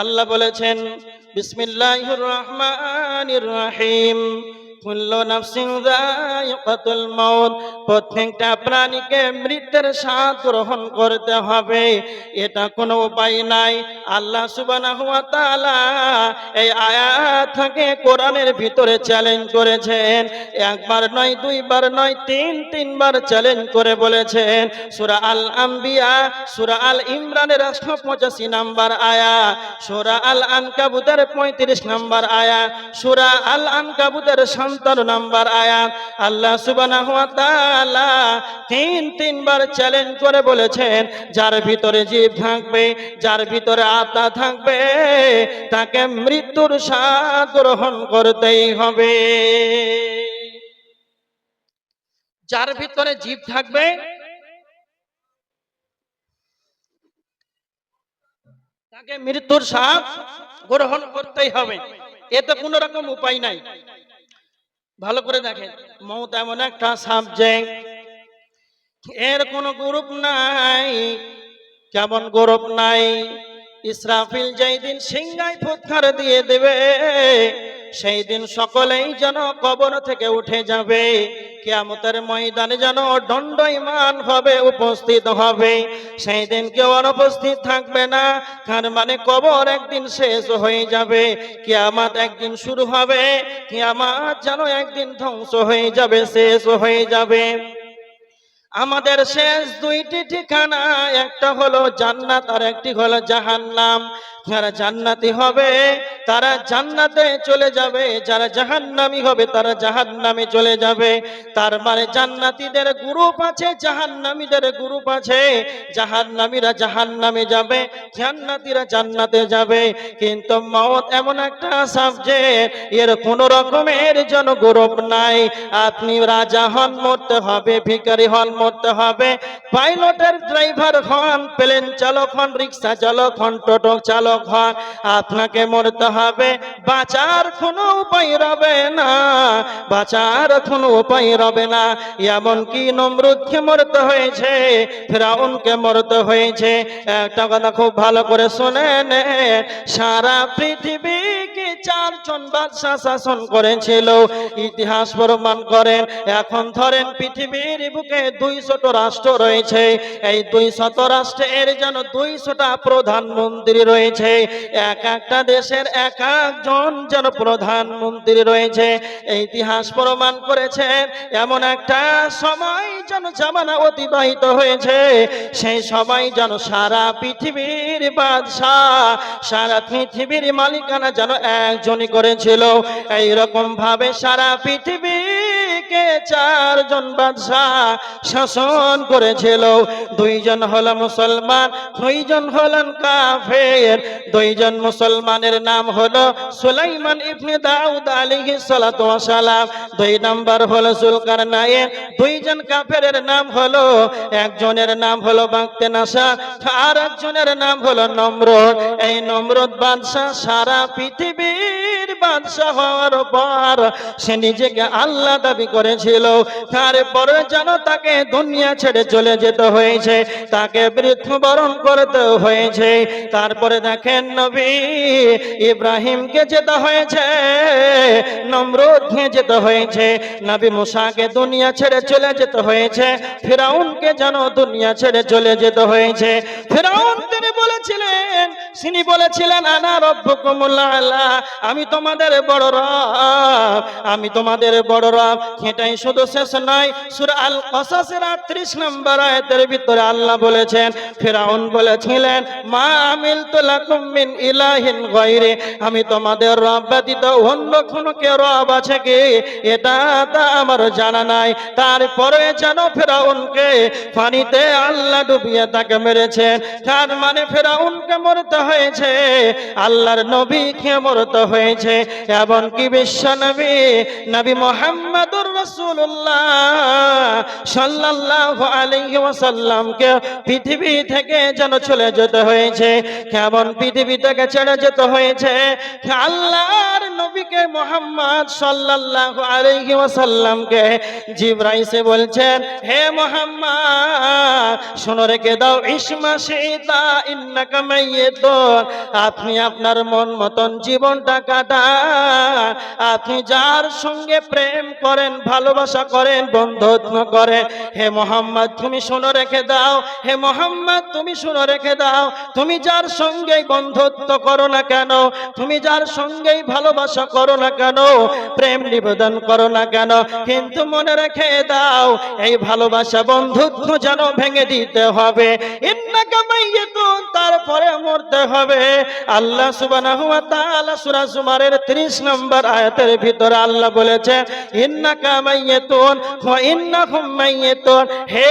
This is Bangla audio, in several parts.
আল্লাহ বলেছেন বিসমিল্লাহির রহমানির রহিম। প্রত্যেকটা প্রাণীকে মৃত্যুর স্বাদ গ্রহণ করতে হবে। এটা কোনো উপায় নাই। আল্লাহ তাআলা এই আয়াত থেকে কোরআনের ভিতরে চ্যালেঞ্জ করেছেন। একবার নয়, দুইবার নয়, তিন, তিনবার চ্যালেঞ্জ করে বলেছেন। সূরা আল আম্বিয়া, সূরা আল ইমরানের 185 নাম্বার আয়া, সূরা আল আনকাবুতের 35 নাম্বার আয়া, সূরা আল আনকাবুতের 57 নাম্বার আয়াত আল্লাহ ওয়া তিন তিনবার চ্যালেঞ্জ করে বলেছেন, যার ভিতরে জীব থাকবে, যার ভিতরে আত্মা থাকবে, তাকে মৃত্যুর স্বাদ গ্রহণ করতেই হবে। যার ভিতরে জীব থাকবে, তাকে মৃত্যুর স্বাদ গ্রহণ করতেই হবে। এতে কোনো রকম উপায় নাই। ভালো করে দেখেন। মত এমন একটা সাবজেক্ট এর কোনো গ্রুপ নাই, কেমন গৌরব নাই। ইসরাফিল যেই দিন সিংহায় ফুৎকার দিয়ে দেবে সেই দিন সকলেই যেন কবর থেকে উঠে যাবে। কেয়ামতের ময়দানে যেন দণ্ডইমান ভাবে উপস্থিত হবে। সেই দিন কেউ অনুপস্থিত থাকবে না, তার মানে কবর একদিন শেষ হয়ে যাবে। কেয়ামাত একদিন শুরু হবে, কেয়ামাত যেন একদিন ধ্বংস হয়ে যাবে, শেষ হয়ে যাবে। আমাদের শেষ দুইটি ঠিকানা, একটা হলো জান্নাত আর একটি হলো জাহান্নাম। যারা জান্নাতি হবে, তারা জান্নাতে চলে যাবে। যারা জাহান্নামি হবে, তারা জাহান্নামে চলে যাবে। তার মানে জান্নাতীদের গ্রুপ আছে, জাহান্নামীদের গ্রুপ আছে। জাহান্নামীরা জাহান্নামে যাবে, জান্নাতীরা জান্নাতে যাবে। কিন্তু মত এমন একটা সাবজেক্ট এর কোন রকমের যেন গৌরব নাই। আপনি রাজা হন, মরতে হবে, ভিখারি হন মরতে হবে। পাইলটের ড্রাইভার হন, প্লেন চালক হন, রিক্সা চালক হন, টোটো চালক হন, আপনাকে মরতে হবে। বাঁচার কোনো উপায় রবে না, বাঁচার কোনো উপায় রবে না। এমনকি নমরুদকে মরতে হয়েছে, ফেরাউনকে মরতে হয়েছে। একটা কথা খুব ভালো করে শুনে নে, সারা পৃথিবীকে চারজন বাদশাহ শাসন করেছিল, ইতিহাস প্রমাণ করেন, এখন ধরেন পৃথিবীর বুকে দুইশত রাষ্ট্র রয়েছে, এই দুইশত রাষ্ট্রের যেন দুইশটা প্রধানমন্ত্রী রয়েছে, এক একটা দেশের এক একজন যেন প্রধানমন্ত্রী রয়েছে, ইতিহাস প্রমাণ করেছেন এমন একটা সময় যেন জামানা অতিবাহিত হয়েছে, সেই সবাই যেন সারা পৃথিবীর বাদশাহ, সারা পৃথিবীর মালিকানা যেন একজনই করেছিল। এইরকম ভাবে সারা পৃথিবীকে চারজন বাদশাহ শাসন করেছিল। দুইজন হলো মুসলমান, দুইজন হলেন কাফের। দুইজন মুসলমানের নাম হলো সুলাইমান ইবনে দাউদ আলাইহিস সালাতু ওয়াস সালাম দুই নাম্বার হলো জুলকারনাইন। দুইজন কাফেরের নাম হলো, একজনের নাম হলো বাগতে নাসা আর একজনের নাম হলো নমরুদ। এই নমরুদ বাদশাহ সারা পৃথিবীর বাদশাহ হওয়ার পর সে নিজেকে আল্লাহ দাবি করেছিল। তারপরে যেন তাকে দুনিয়া ছেড়ে চলে যেতে হয়েছে, তাকে মৃত্যুবরণ করতে হয়েছে। তারপরে দেখেন নবী ইব্রাহিমকে যেতে হয়েছে, নমরুদকে যেতে হয়েছে। নবী মুসাকে দুনিয়া ছেড়ে চলে যেতে হয়েছে, ফেরাউনকে যেন দুনিয়া ছেড়ে চলে যেতে হয়েছে। ফেরাউন তিনি বলেছিলেন তিনি বলেছিলেন, আনা রব্বুকুমুল আলা, আমি তোমাদের বড় রব, আমি তোমাদের বড় রব। এটাই শুধু শেষ নয়, সূরা আল কসাসের 38 নম্বর আয়াতের ভিতরে আল্লাহ বলেছেন, ফেরাউন বলেছিলেন, মা আমিলতু লাকুম মিন ইলাহিন গায়রি। আমি তোমাদের রব ব্যতীত অন্য কোনো কেউ রব আছে কি? এটা তা আমার জানা নাই। তারপরে যেন ফেরাউনকে পানিতে আল্লাহ ডুবিয়ে তাকে মেরেছেন। তার মানে ফেরাউনকে মরতে হয়েছে, আল্লাহর নবী মরতে হয়েছে এবং কি বিশ্ব নবী নবী মোহাম্মদ মোহাম্মদুর রসুল্লাহ সাল্লাহ পৃথিবী থেকে যেন চলে যেতে হয়েছে, কেমন পৃথিবী থেকে ছেড়ে যেতে হয়েছে, আল্লাহর নবীকে মোহাম্মদ সাল্লাল্লাহু আলাইহি ওয়াসাল্লামকে জিব্রাইসে বলছেন, হে মোহাম্মদ, শোনো রেখে দাও, ইসমা সীতা ইন্নাকা মাইয়িতুন। আপনি আপনার মন মতন জীবনটা কাটান। আপনি যার সঙ্গে প্রেম করেন, ভালোবাসা করেন, বন্ধুত্ব করেন, হে মোহাম্মদ, তুমি শোনো রেখে দাও, হে মোহাম্মদ, তুমি শোনো রেখে দাও, তুমি যার সঙ্গেই বন্ধুত্ব করো না কেন, তুমি যার সঙ্গেই ভালোবাসা করো না কেন? প্রেম নিবেদন করো না কেন? কিন্তু মনে রেখে দাও, এই ভালোবাসা বন্ধুত্ব যেন ভেঙে দিতে হবে। তারপরে মরতে হবে। আল্লাহ সুবহানাহু ওয়া তাআলা সূরা জুমারের 30 নম্বর আয়াতের ভিতরে আল্লাহ বলেছে, ইন্নাকা মাইয়িতুন ওয়া ইন্নাহুম মাইয়িতুন। হে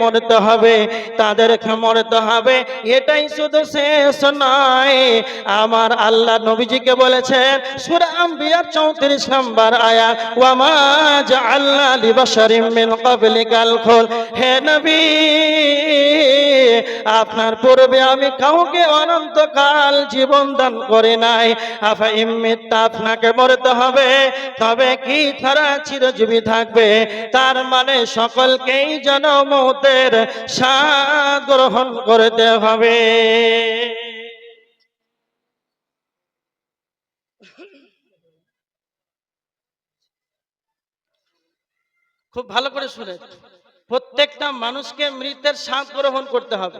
মরতে হবে, তাদেরকে মরতে হবে। এটাই শুধু শেষ নয়, আমার আল্লাহ নবীজিকে বলেছেন সূরা আম্বিয়ার 34 নম্বর আয়াত ওয়া মা জাআলনা লিবাশারিম মিন ক্বাবলিকাল খুল। হে নবী, আপনার পূর্বে আমি কাউকে অনন্তকাল জীবন দান করে নাই। আফা ইম্মিতা আপনাকে মরতে হবে। তবে কি তারা চিরজীবী থাকবে? তার মানে সকলকেই যেন মৌতের স্বাদ গ্রহণ করতে হবে। খুব ভালো করে শুনে। প্রত্যেকটা মানুষকে মৃতের স্বাদ গ্রহণ করতে হবে।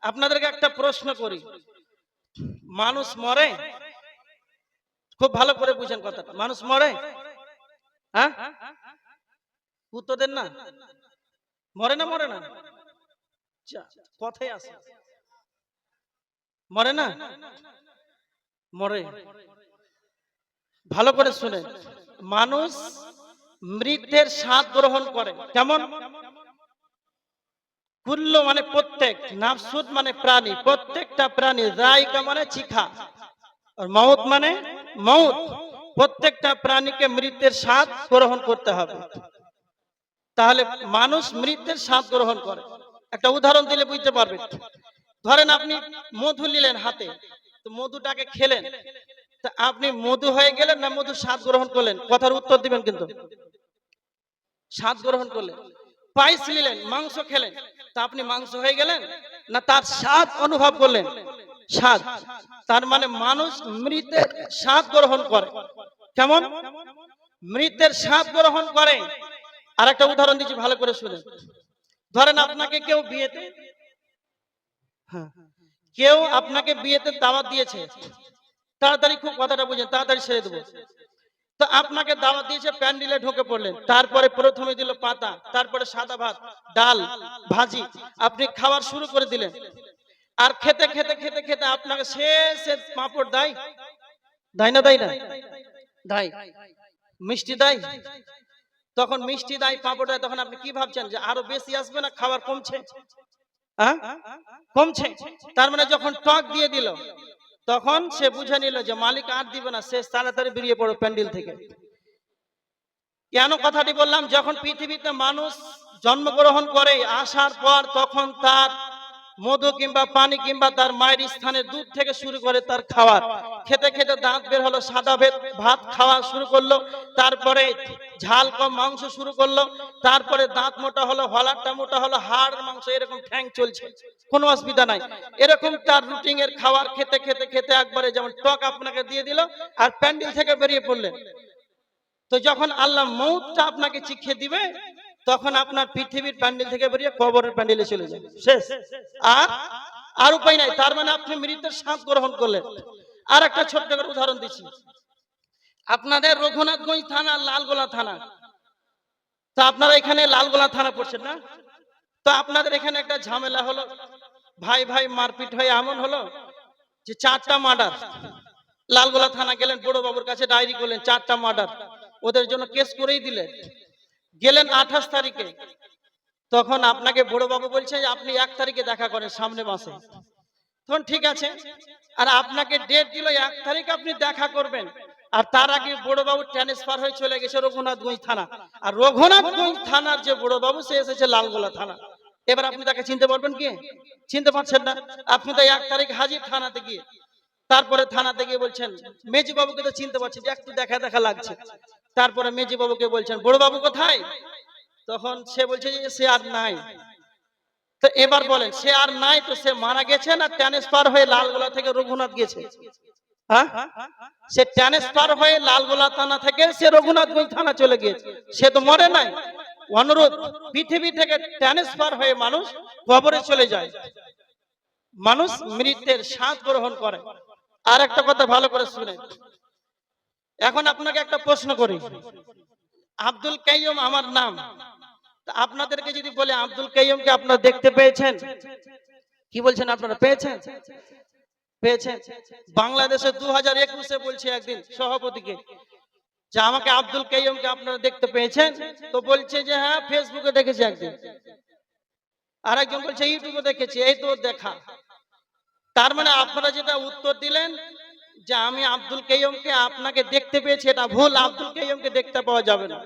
আপনাদেরকে একটা প্রশ্ন করি। মানুষ মরে? খুব ভালো করে বুঝেন কথাটা। মানুষ মরে? হ্যাঁ? দেন না। মরে না মরে না? কথাই আছে। মরে না? মরে। ভালো করে শুনে। মানুষ মৃতের স্বাদ গ্রহণ করে। কেমন? কুল্ল মানে প্রত্যেক, নাফসুদ মানে প্রাণী, প্রত্যেকটা প্রাণী রাইকা মানে চিখা। আর মৌত মানে মৌত প্রত্যেকটা প্রাণীকে মৃতের স্বাদ গ্রহণ করতে হবে। তাহলে মানুষ মৃতের স্বাদ গ্রহণ করে। একটা উদাহরণ দিলে বুঝতে পারবেন। ধরেন আপনি মধু নিলেন হাতে মধুটাকে খেলেন। আপনি মধু হয়ে গেলেন না মধু স্বাদ গ্রহণ করলেন? কথার উত্তর দিবেন কিন্তু। স্বাদ গ্রহণ করলেন। পায়েস নিলেন মাংস খেলেন। তা আপনি মাংস হয়ে গেলেন না তার স্বাদ অনুভব করলেন? স্বাদ। তার মানে মানুষ মৃতের স্বাদ গ্রহণ করে। কেমন? মৃতের স্বাদ গ্রহণ করে। আর একটা উদাহরণ দিচ্ছি ভালো করে শুনেন। ধরেন আপনাকে কেউ বিয়েতে হ্যাঁ, কেউ আপনাকে বিয়েতে দাওয়াত দিয়েছে। তাড়াতাড়ি খুব কথাটা বুঝেন তাড়াতাড়ি ছেড়ে দেবো। তো আপনাকে দাওয়াত দিয়েছে, প্যান্ডেলে ঢুকে পড়লেন। তারপরে প্রথমে দিল পাতা, তারপরে সাদা ভাত, ডাল, ভাজি, আপনি খাবার শুরু করে দিলেন। আর খেতে খেতে খেতে খেতে আপনাকে শেষে পাঁপড় দেয়। দেয় না দেয় না? দেয়। মিষ্টি দেয়? তখন মিষ্টি দেয়, পাঁপড় দেয়, তখন আপনি কি ভাবছেন যে আরও বেশি আসবে না খাবার কমছে? কমছে? তার মানে যখন টক দিয়ে দিল তখন সে বুঝে নিল যে মালিক আর দিবে না সে তাড়াতাড়ি বেরিয়ে পড়ো প্যান্ডেল থেকে। কেন কথাটি বললাম? যখন পৃথিবীতে মানুষ জন্মগ্রহণ করে, আসার পর তখন তার মধু কিংবা পানি কিংবা তার মায়ের স্থানে দুধ থেকে শুরু করে তার খাওয়ার। খেতে খেতে দাঁত বের হলো, সাদা ভেদ, ভাত খাওয়া শুরু করল, তারপরে ঝাল কম মাংস শুরু করল, তারপরে দাঁত মোটা হলো, হলারটা মোটা হলো, হাড় মাংস এরকম ঠ্যাং চলছে। কোনো অসুবিধা নাই। এরকম তার রুটিং এর খাবার খেতে খেতে খেতে একবারে যেমন টক আপনাকে দিয়ে দিল আর প্যান্ডেল থেকে বেরিয়ে পড়লেন। তো যখন আল্লাহ মৌতটা আপনাকে শিখিয়ে দিবে তখন আপনার পৃথিবীর প্যান্ডেল থেকে বেরিয়ে কবরের প্যান্ডেলে চলে যাবে। শেষ। আর আর উপায় নাই, তার মানে আপনি মৃতের শ্বাস গ্রহণ করলেন। আর একটা ছোট্ট করে উদাহরণ দিচ্ছি। আপনাদের রঘুনাথগঞ্জ থানা, লালগোলা থানা। তো আপনারা এখানে লালগোলা থানা পড়ছেন না? তো আপনাদের এখানে একটা ঝামেলা হলো। ভাই ভাই মারপিট হয়ে এমন হলো যে চারটা মার্ডার। লালগোলা থানা গেলেন বড় বাবুর কাছে ডায়েরি করলেন, চারটা মার্ডার। ওদের জন্য কেস করেই দিলেন। গেলেন আঠাশ তারিখে। তখন আপনাকে বড় বাবু বলছে, আপনি এক তারিখে দেখা করেন, সামনে মাসে তখন ঠিক আছে, আর আপনাকে ডেট দিল, এক তারিখ আপনি দেখা করবেন। আর তার আগে বড়বাবু ট্রান্সফার হয়ে চলে গেছে রঘুনাথগঞ্জ থানা। আর রঘুনাথগঞ্জ থানার যে বড়বাবু সে এসেছে লালগোলা থানা। এবার আপনি তাকে চিনতে পারবেন কি? চিনতে পারছেন না? আপনি তো এক তারিখ হাজির থানাতে গিয়ে। তারপরে থানাতে গিয়ে বলছেন, মেজি বাবুকে তো চিনতে পারছেন একটু দেখা দেখা লাগছে। তারপরে মেজি বাবুকে বলছেন, বড় বাবু কোথায়? তখন সে বলছে যে, সে আর নাই। তো এবার বলেন, সে আর নাই তো সে মারা গেছে না ট্রান্সফার হয়ে লালগোলা থেকে রঘুনাথ গেছে? হ্যাঁ? সে হয়ে লালগোলা থানা থেকে সে রঘুনাথগঞ্জ থানা চলে গিয়েছে। সে তো মরে নাই। অনুরোধ, পৃথিবী থেকে ট্রান্সফার হয়ে মানুষ কবরে চলে যায়। মানুষ মৃত্যের স্বাদ গ্রহণ করে। আর একটা কথা ভালো করে শুনে এখন আপনাকে একটা প্রশ্ন করি। আব্দুল কাইয়ুম আমার নাম। আপনাদেরকে যদি বলে, আব্দুল কাইয়ুমকে আপনারা দেখতে পেয়েছেন? কি বলছেন আপনারা, পেয়েছেন? পেয়েছেন। বাংলাদেশে দু হাজার একুশে বলছে একদিন সভাপতিকে, যে আমাকে আব্দুল কাইয়ুমকে আপনারা দেখতে পেয়েছেন? তো বলছে যে হ্যাঁ ফেসবুকে দেখেছি একদিন। আর একজন বলছে, ইউটিউবে দেখেছি, এই তো দেখা। তার মানে আপনারা যেটা উত্তর দিলেন যে আমি আব্দুল কাইয়ুমকে আপনাকে দেখতে পেয়েছি, এটা ভুল। আব্দুল কাইয়ুমকে দেখতে পাওয়া যাবে না।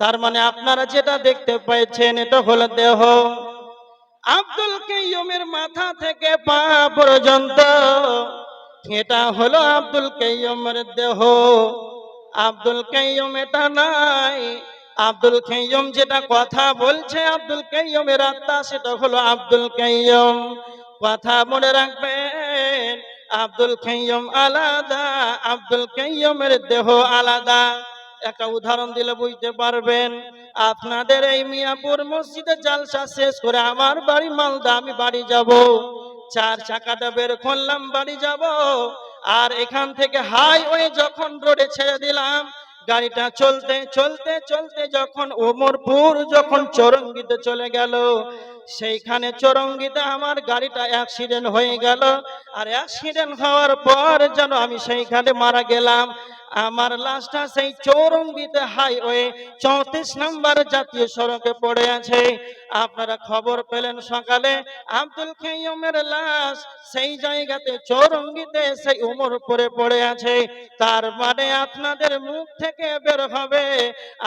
তার মানে আপনারা যেটা দেখতে পেয়েছেন এটা হলো দেহ। আব্দুল কাইয়ুমের মাথা থেকে পা পর্যন্ত এটা হলো আব্দুল কাইয়ুমের দেহ। আব্দুল কাইয়ুম এটা নাই। আব্দুল কাইয়ুম যেটা কথা বলছে, আব্দুল কাইয়ুমের আত্মা, সেটা হলো আব্দুল কাইয়ুম। কথা মনে রাখবেন আব্দুল কাইয়ুম আলাদা, আব্দুল কাইয়ুমের দেহ আলাদা। একটা উদাহরণ দিলে বুঝতে পারবেন, আপনাদের এই মিয়াপুর মসজিদে জালসা শেষ করে আমার বাড়ি মালদা, আমি বাড়ি যাব। চার চাকাটা বের করলাম, বাড়ি যাব। আর এখান থেকে হাইওয়ে যখন রোডে ছেড়ে দিলাম, গাড়িটা চলতে চলতে চলতে যখন ওমরপুর, যখন চরঙ্গিতে চলে গেল সেইখানে চরঙ্গিতে আমার গাড়িটা অ্যাক্সিডেন্ট হয়ে গেল। আর অ্যাক্সিডেন্ট হওয়ার পর যেন আমি সেইখানে মারা গেলাম। আমার লাশটা সেই চৌরঙ্গিতে হাইওয়ে চৌত্রিশ নম্বর জাতীয় সড়কে পড়ে আছে। আপনারা খবর পেলেন সকালে। আব্দুল কাইয়ুমের লাশ সেই জায়গাতে চৌরঙ্গিতে সেই উমর পরে পড়ে আছে। তার মানে আপনাদের মুখ থেকে বের হবে।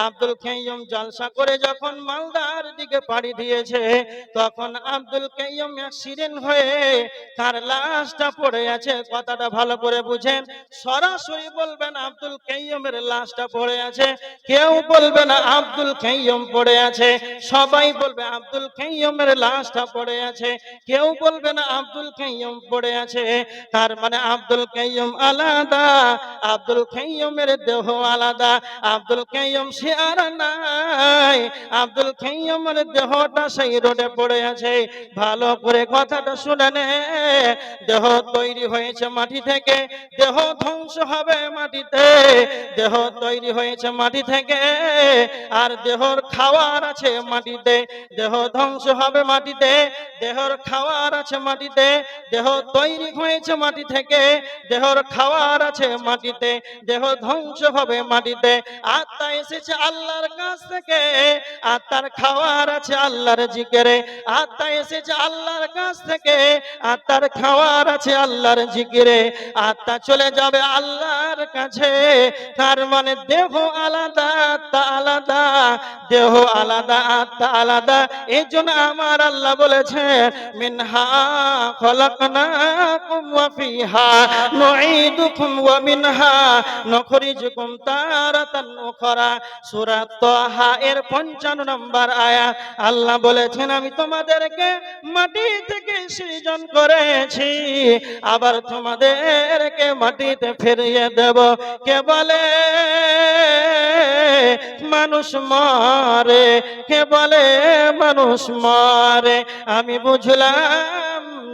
আব্দুল কাইয়ুম জলসা করে যখন মালদার দিকে পাড়ি দিয়েছে তখন আব্দুল কাইয়ুম অ্যাক্সিডেন্ট হয়ে তার লাশটা পড়ে আছে, কথাটা ভালো করে বুঝেন। সরাসরি বলবেন আব্দুল কাইয়ুমের লাশটা পড়ে আছে, কেউ বলবে না আব্দুল কাইয়ুম পড়ে আছে, সবাই বলবে আব্দুল কাইয়ুমের লাশটা পড়ে আছে, কেউ বলবে না আব্দুল কাইয়ুম পড়ে আছে। তার মানে আব্দুল কাইয়ুম আলাদা, আব্দুল কাইয়ুমের দেহ আলাদা, আব্দুল কাইয়ুম সে আর নাই, আব্দুল কাইয়ুমের দেহটা সেই রোডে পড়ে আছে। ভালো করে কথাটা শুনে নে। দেহ তৈরি হয়েছে মাটি থেকে। দেহ ধ্বংস হবে মাটিতে। দেহ তৈরি হয়েছে মাটি থেকে। আর দেহর খাওয়ার আছে মাটিতে। দেহ ধ্বংস হবে মাটিতে। দেহর খাওয়ার আছে মাটিতে। দেহ তৈরি হয়েছে মাটি থেকে। দেহর খাওয়ার আছে মাটিতে। দেহ ধ্বংস হবে মাটিতে। আত্মা এসেছে আল্লাহর কাছ থেকে। আত্মার খাওয়ার আছে আল্লাহর জিকেরে। আত্মা এসেছে আল্লাহর কাছ থেকে। আত্মার খাওয়ার আছে আল্লাহর জিকিরে। আত্মা চলে যাবে আল্লাহর কাছে। তার মানে দেহ আলাদা, আত্মা আলাদা। দেহ আলাদা, আত্মা আলাদা। এই জন্য আমার আল্লাহ বলেছেন, মিনহা ফিহা মিনহা এর 55 নম্বর আয়াত। আল্লাহ বলেছেন, আমি তোমাদেরকে মাটি থেকে সৃজন করেছি। আবার তোমাদেরকে মাটিতে ফিরিয়ে দেব। কে বলে? মানুষ মারে। কে বলে? মানুষ মারে। আমি বুঝলাম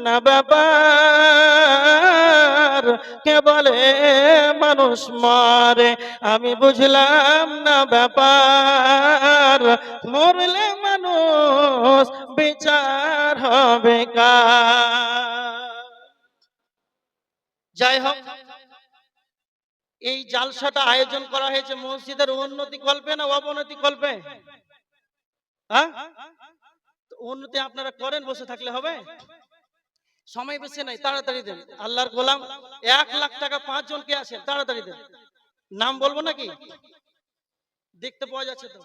না ব্যাপার। কে বলে মানুষ মরে? আমি বুঝলাম না ব্যাপার। মরলে মানুষ বিচার হবে যাই হোক, এই জালসাটা আয়োজন করা হয়েছে মসজিদের উন্নতি কল্পে না অবনতি কল্পে? হ্যাঁ? উন্নতি আপনারা করেন, বসে থাকলে হবে? সময় বেশি নাই তাড়াতাড়ি দেন। আল্লাহর গোলাম এক লাখ টাকা পাঁচ জন কে আছেন তাড়াতাড়ি দেন। নাম বলব নাকি? দেখতে পাওয়া যাচ্ছে তো।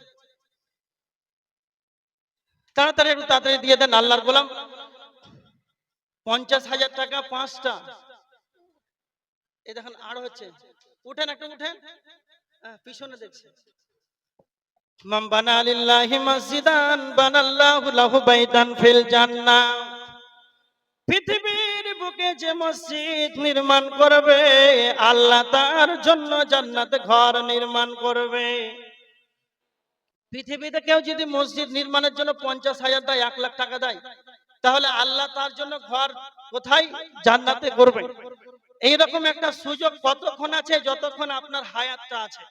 তাড়াতাড়ি একটু তাড়াতাড়ি দিয়ে দেন আল্লাহর গোলাম। পঞ্চাশ হাজার টাকা পাঁচটা। এ দেখেন আর হচ্ছে। উঠেন একটু উঠেন। হ্যাঁ, পিছনে দেখছে। মান বানা লিল্লাহি মসজিদান বানাল্লাহু লাহু বাইতান ফিল জান্নাহ। যে মসজিদ নির্মাণ করবে, আল্লাহ তার জন্য জান্নাতে ঘর নির্মাণ করবে। পৃথিবীতে কেউ যদি মসজিদ নির্মাণের জন্য পঞ্চাশ হাজার দেয়, এক লাখ টাকা দেয়, তাহলে আল্লাহ তার জন্য ঘর কোথায়? জান্নাতে করবে। এইরকম একটা সুযোগ কতক্ষণ আছে, যতক্ষণ আপনার হায়াতটা আছে।